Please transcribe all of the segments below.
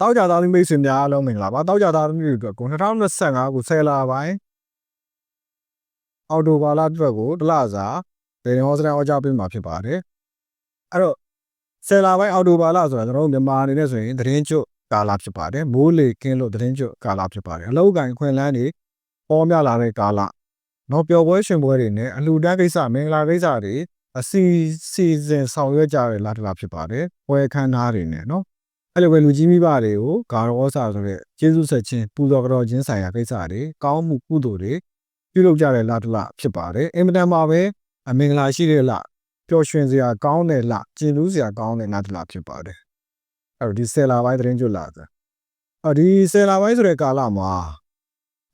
တောက်ကြသားသမီးမိတ်ဆွေများအားလုံးမင်္ဂလာပါတောက်ကြသားသမီးတွေအတွက်ကို2025ခု10လပိုင်းအော်တိုဘာလအတွက်ကိုတစ်လစာဒေရင်ဟောစတန်အကြပေးမှာဖြစ်ပါတယ်အဲ့တော့10လပိုင်းအော်တိုဘာလဆိုတာကျွန်တော်တို့မြန်မာအနေနဲ့ဆိုရင်သတင်းကျွတ်ကာလဖြစ်ပါတယ်မိုးလေကင်းလို့သတင်းကျွတ်ကာလဖြစ်ပါတယ်အလောက်ကန်ခွင်လန်းတွေပေါ်များလာတဲ့ကာလနော်ပျော်ပွဲရှင်ပွဲတွေနဲ့အလှူဒန်းကိစ္စမင်္ဂလာကိစ္စတွေအစီစီစဉ်ဆောင်ရွက်ကြတဲ့လတစ်လဖြစ်ပါတယ်ပွဲခန်းသားတွေနဲ့နော် အဲ့လိုပဲလူကြီးမိဘတွေကိုဂါရောစာဆိုတဲ့ကျေးဇူးဆက်ခြင်းပူဇော်ကြောခြင်းဆိုင်ရာကိစ္စတွေကောင်းမှုကုသိုလ်တွေပြုလုပ်ကြတဲ့လတစ်လဖြစ်ပါတယ်အင်မတန်မှာပဲအမင်္ဂလာရှိတဲ့လပျော်ရွှင်စရာကောင်းတဲ့လကျင်လူးစရာကောင်းတဲ့လတစ်လဖြစ်ပါတယ်အဲ့တော့ဒီဆယ်လပိုင်းသတင်းကြွလာတယ်အော်ဒီဆယ်လပိုင်းဆိုတဲ့ကာလမှာ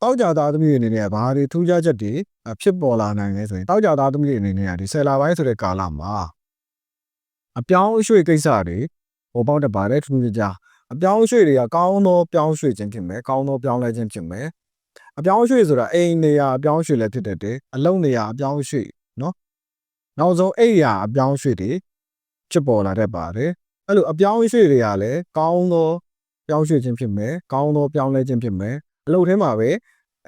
တောက်ကြသားသမီးတွေအနေနဲ့ဘာတွေထူးခြားချက်တွေဖြစ်ပေါ်လာနိုင်လဲဆိုရင်တောက်ကြသားသမီးတွေအနေနဲ့ဒီဆယ်လပိုင်းဆိုတဲ့ကာလမှာအပြောင်းအရွှေ့ကိစ္စတွေ ပေါ်ပေါက်တတ်ပါတယ်ထူးထူးခြားခြားအပြောင်းအရွှေ့တွေကကောင်းသောပြောင်းရွှေ့ခြင်းဖြစ်မယ်ကောင်းသောပြောင်းလဲခြင်းဖြစ်မယ်အပြောင်းအရွှေ့ဆိုတာအိမ်နေရာအပြောင်းအရွှေ့လည်းဖြစ်တတ်တယ်အလုံးနေရာအပြောင်းအရွှေ့နော်နောက်ဆုံးအိမ်ရာအပြောင်းအရွှေ့တွေဖြစ်ပေါ်လာတတ်ပါတယ်အဲ့လိုအပြောင်းအရွှေ့တွေကလည်းကောင်းသောပြောင်းရွှေ့ခြင်းဖြစ်မယ်ကောင်းသောပြောင်းလဲခြင်းဖြစ်မယ်အလုပ်ထဲမှာပဲ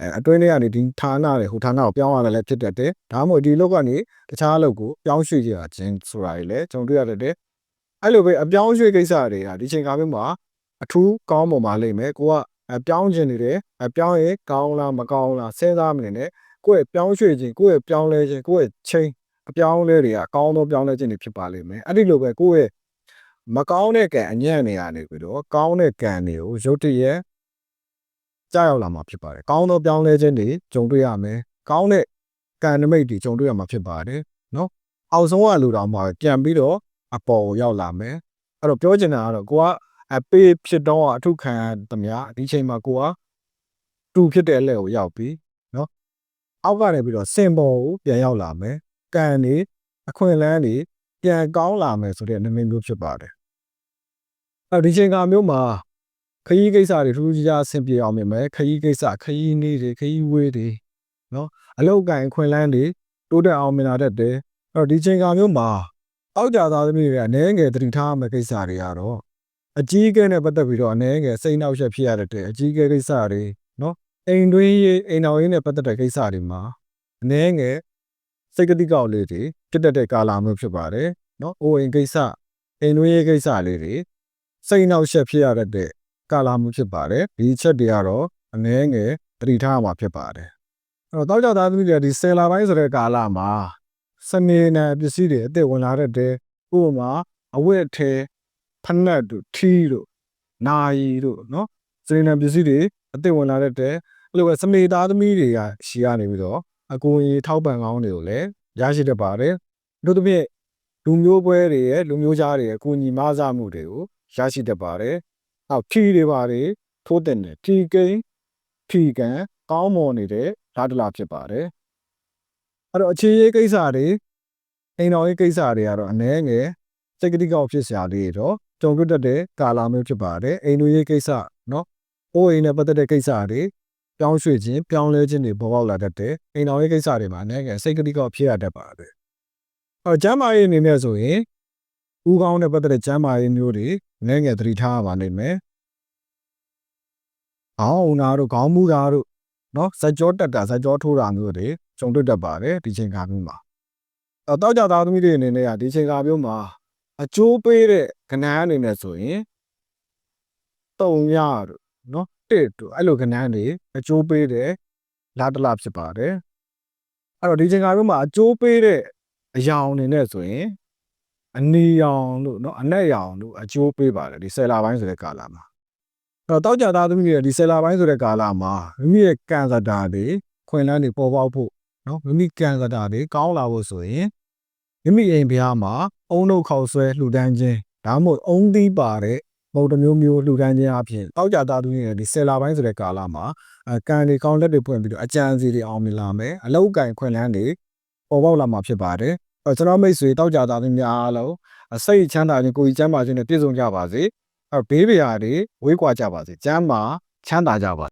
အဲအတွင်းထဲကနေဒီဌာနတွေဟိုဌာနကိုပြောင်းရတယ်လည်းဖြစ်တတ်တယ်ဒါမှမဟုတ်ဒီလုပ်ကနေတခြားအလုပ်ကိုပြောင်းရွှေ့ကြခြင်းဆိုတာတွေလည်းကျွန်တော်တွေ့ရတတ်တယ် အဲ့လိုပဲအပြောင်းအရွှေ့ကိစ္စတွေကဒီချိန်ခါမျိုးမှာအထူးကောင်းပုံပါလိမ့်မယ်ကိုကအပြောင်းခြင်းနေတယ်အပြောင်းရဲ့ကောင်းလားမကောင်းလားစဉ်းစားမနေနဲ့ကိုယ့်ရဲ့ပြောင်းရွှေ့ခြင်းကိုယ့်ရဲ့ပြောင်းလဲခြင်းကိုယ့်ရဲ့ချိန်အပြောင်းလဲတွေကကောင်းသောပြောင်းလဲခြင်းတွေဖြစ်ပါလိမ့်မယ်အဲ့ဒီလိုပဲကိုယ့်ရဲ့မကောင်းတဲ့ကံအညံ့နေရနေပြီးတော့ကောင်းတဲ့ကံတွေကိုရုတ်တရက်ကြောက်ရောက်လာမှာဖြစ်ပါတယ်ကောင်းသောပြောင်းလဲခြင်းတွေကြုံတွေ့ရမယ်ကောင်းတဲ့ကံနမိတ်တွေကြုံတွေ့ရမှာဖြစ်ပါတယ်နော်အောက်ဆုံးကလူတော်မှာပြန်ပြီးတော့ အပေါ်ကိုရောက်လာမယ်အဲ့တော့ပြောချင်တာကတော့ကိုကအပေးဖြစ်တော့အထုခံရသမျှဒီချိန်မှာကိုကတူဖြစ်တဲ့အလဲကိုရောက်ပြီနော်အောက်ကနေပြီးတော့စင်ပေါ်ကိုပြန်ရောက်လာမယ်ကံနေအခွင့်အလန်းနေပြန်ကောင်းလာမယ်ဆိုတဲ့နမိတ်မျိုးဖြစ်ပါတယ်အဲ့ဒီချိန်ကမျိုးမှာခရီးကိစ္စတွေထူးထူးခြားခြားဆင်ပြေအောင်မြင်မယ်ခရီးကိစ္စခရီးနေ့တွေခရီးဝေးတွေနော်အလောက်ကန်အခွင့်အလန်းတွေတိုးတက်အောင်မြင်လာတတ်တယ်အဲ့တော့ဒီချိန်ကမျိုးမှာ အောက်ကြသားသမီးတွေကအနှဲငယ်တတိထားမယ့်ကိစ္စတွေကတော့အကြီးအကဲနဲ့ပတ်သက်ပြီးတော့အနှဲငယ်စိတ်နှောက်ယှက်ဖြစ်ရတဲ့အကြီးအကဲကိစ္စတွေနော်အိမ်တွင်းရေးအိမ်တော်ရေးနဲ့ပတ်သက်တဲ့ကိစ္စတွေမှာအနှဲငယ်စိတ်ကတိကောက်လေးတွေဖြစ်တတ်တဲ့ကာလမျိုးဖြစ်ပါတယ်နော်အိုးအိမ်ကိစ္စအိမ်တွင်းရေးကိစ္စလေးတွေစိတ်နှောက်ယှက်ဖြစ်ရတဲ့ကာလမျိုးဖြစ်ပါတယ်ဒီချက်တွေကတော့အနှဲငယ်တတိထားမှာဖြစ်ပါတယ်အဲ့တော့တောက်ကြသားသမီးတွေဒီဆယ်လာပိုင်းဆိုတဲ့ကာလမှာ စနေနယ်ပစ္စည်းတွေအသက်ဝင်လာတဲ့တဲဥပမာအဝတ်အထည်ဖက်နက်တို့ထီးတို့နာရီတို့နော်စနေနယ်ပစ္စည်းတွေအသက်ဝင်လာတဲ့တဲအဲ့လိုပဲစနေသားသမီးတွေကရှီကနေပြီးတော့အကူအညီထောက်ပံ့ကောင်းတွေကိုလည်းရရှိတတ်ပါတယ်တို့သဖြင့်လူမျိုးပွဲတွေရဲ့လူမျိုးကြားတွေရဲ့အကူအညီမဆမှုတွေကိုရရှိတတ်ပါတယ်အောက်ထီးတွေပါတယ်ထိုးတဲ့တယ်ထီကိန်းထီကန်ကောင်းမွန်နေတဲ့ဓာတ်တလာဖြစ်ပါတယ် အဲ့တော့အခြေရေးကိစ္စတွေအိမ်တော်ရေးကိစ္စတွေကတော့အနည်းငယ်စိတ်ကတိကောက်ဖြစ်စရာလေးတော့ကြုံတွေ့တတ်တဲ့ကာလမျိုးဖြစ်ပါတယ်အိမ်တို့ရေးကိစ္စနော်အိုးအိမ်နဲ့ပတ်သက်တဲ့ကိစ္စတွေပြောင်းရွှေ့ခြင်းပြောင်းလဲခြင်းတွေပေါ်ပေါက်လာတတ်တယ်အိမ်တော်ရေးကိစ္စတွေမှာအနည်းငယ်စိတ်ကတိကောက်ဖြစ်ရတတ်ပါတယ်အဲ့တော့ကျမ်းမာရေးအနေနဲ့ဆိုရင်ဥကောင်းနဲ့ပတ်သက်တဲ့ကျမ်းမာရေးမျိုးတွေငယ်ငယ်သတိထားရပါလိမ့်မယ်။အောင်းနာတို့ခေါင်းမူတာတို့နော်ဇက်ကြောတက်တာဇက်ကြောထိုးတာမျိုးတွေ ကြုံတွေ့တတ်ပါတယ်ဒီချိန်ခါမျိုးမှာအတော့ကြသားသမီးတွေအနေနဲ့ကဒီချိန်ခါမျိုးမှာအကျိုးပေးတဲ့ကဏ္ဍအနေနဲ့ဆိုရင်တုံရတို့နော်တစ်တို့အဲ့လိုကဏ္ဍတွေအကျိုးပေးတဲ့လာတလာဖြစ်ပါတယ်အဲ့တော့ဒီချိန်ခါမျိုးမှာအကျိုးပေးတဲ့အယောင်အနေနဲ့ဆိုရင်အနီရောင်တို့နော်အနက်ရောင်တို့အကျိုးပေးပါတယ်ဒီဆယ်လာပိုင်းဆိုတဲ့ကာလမှာအဲ့တော့တောက်ကြသားသမီးတွေဒီဆယ်လာပိုင်းဆိုတဲ့ကာလမှာမိမိရဲ့ကံစတာတွေခွင်လန်းတွေပေါ်ပေါက်ဖို့ နော်မိမိကံကတာတွေကောင်းလာဖို့ဆိုရင်မိမိအိမ်ဘုရားမှာအုံနှုတ်ခေါက်ဆွဲလှူဒန်းခြင်းဒါမှမဟုတ်အုံသီးပါတဲ့ပုံတစ်မျိုးမျိုးလှူဒန်းခြင်းအပြင်တောက်ကြတာသူရဲ့ဒီဆယ်လာပိုင်းဆိုတဲ့ကာလမှာအကံတွေကောင်းလက်တွေပွင့်ပြီးတော့အကြံစီတွေအောင်မြင်လာမယ်အလောက်ကင်ခွင်လန်းတွေပေါ်ပေါက်လာမှာဖြစ်ပါတယ်အဲကျွန်တော်မိတ်ဆွေတောက်ကြတာသူများအားလုံးအစိတ်ချမ်းသာခြင်းကိုယ်ကြီးချမ်းသာခြင်းနဲ့ပြည့်စုံကြပါစေအဲဘေးပရာတွေဝေးကွာကြပါစေကျမ်းမာချမ်းသာကြပါ